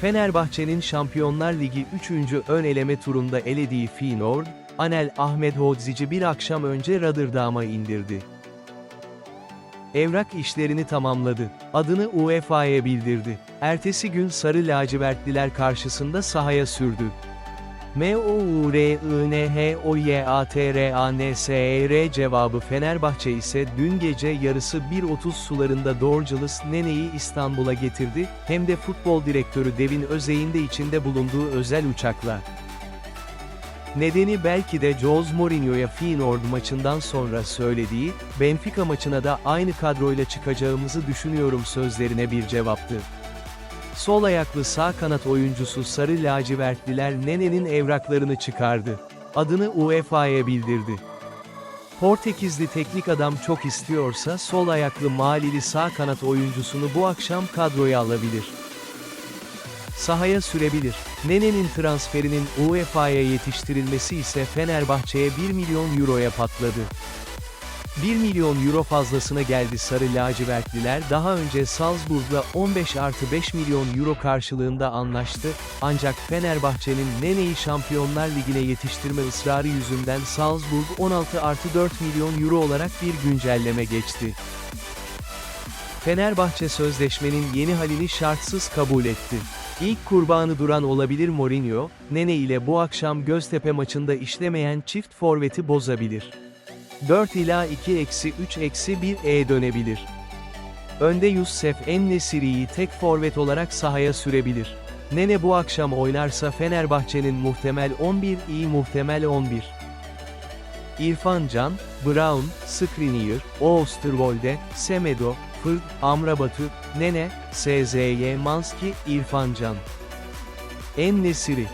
Fenerbahçe'nin Şampiyonlar Ligi 3. ön eleme turunda elediği Feyenoord, Anel Ahmedhodzici bir akşam önce Rotterdam'a indirdi. Evrak işlerini tamamladı. Adını UEFA'ya bildirdi. Ertesi gün Sarı Lacivertliler karşısında sahaya sürdü. M-O-U-R-I-N-H-O-Y-A-T-R-A-N-S-E-R cevabı Fenerbahçe ise dün gece yarısı 1.30 sularında Dorcalis Nene'yi İstanbul'a getirdi, hem de futbol direktörü Devin Özey'in de içinde bulunduğu özel uçakla. Nedeni belki de Jose Mourinho'ya Feyenoord maçından sonra söylediği, Benfica maçına da aynı kadroyla çıkacağımızı düşünüyorum sözlerine bir cevaptı. Sol ayaklı sağ kanat oyuncusu Sarı Lacivertliler Nene'nin evraklarını çıkardı. Adını UEFA'ya bildirdi. Portekizli teknik adam çok istiyorsa sol ayaklı Malili sağ kanat oyuncusunu bu akşam kadroya alabilir. Sahaya sürebilir. Nene'nin transferinin UEFA'ya yetiştirilmesi ise Fenerbahçe'ye 1 milyon euroya patladı. 1 milyon euro fazlasına geldi Sarı Lacivertliler daha önce Salzburg'la 15 artı 5 milyon euro karşılığında anlaştı, ancak Fenerbahçe'nin Nene'yi Şampiyonlar Ligi'ne yetiştirme ısrarı yüzünden Salzburg 16 artı 4 milyon euro olarak bir güncelleme geçti. Fenerbahçe sözleşmenin yeni halini şartsız kabul etti. İlk kurbanı duran olabilir Mourinho, Nene ile bu akşam Göztepe maçında işlemeyen çift forveti bozabilir. 4 ila 2 eksi 3 eksi 1 E dönebilir. Önde Youssef En-Nesyri'yi tek forvet olarak sahaya sürebilir. Nene bu akşam oynarsa Fenerbahçe'nin muhtemel 11 iyi muhtemel 11. İrfan Can, Brown, Skriniar, Oosterwolde, Semedo, Fırd, Amrabatı, Nene, SZY Manski, İrfan Can. En-Nesyri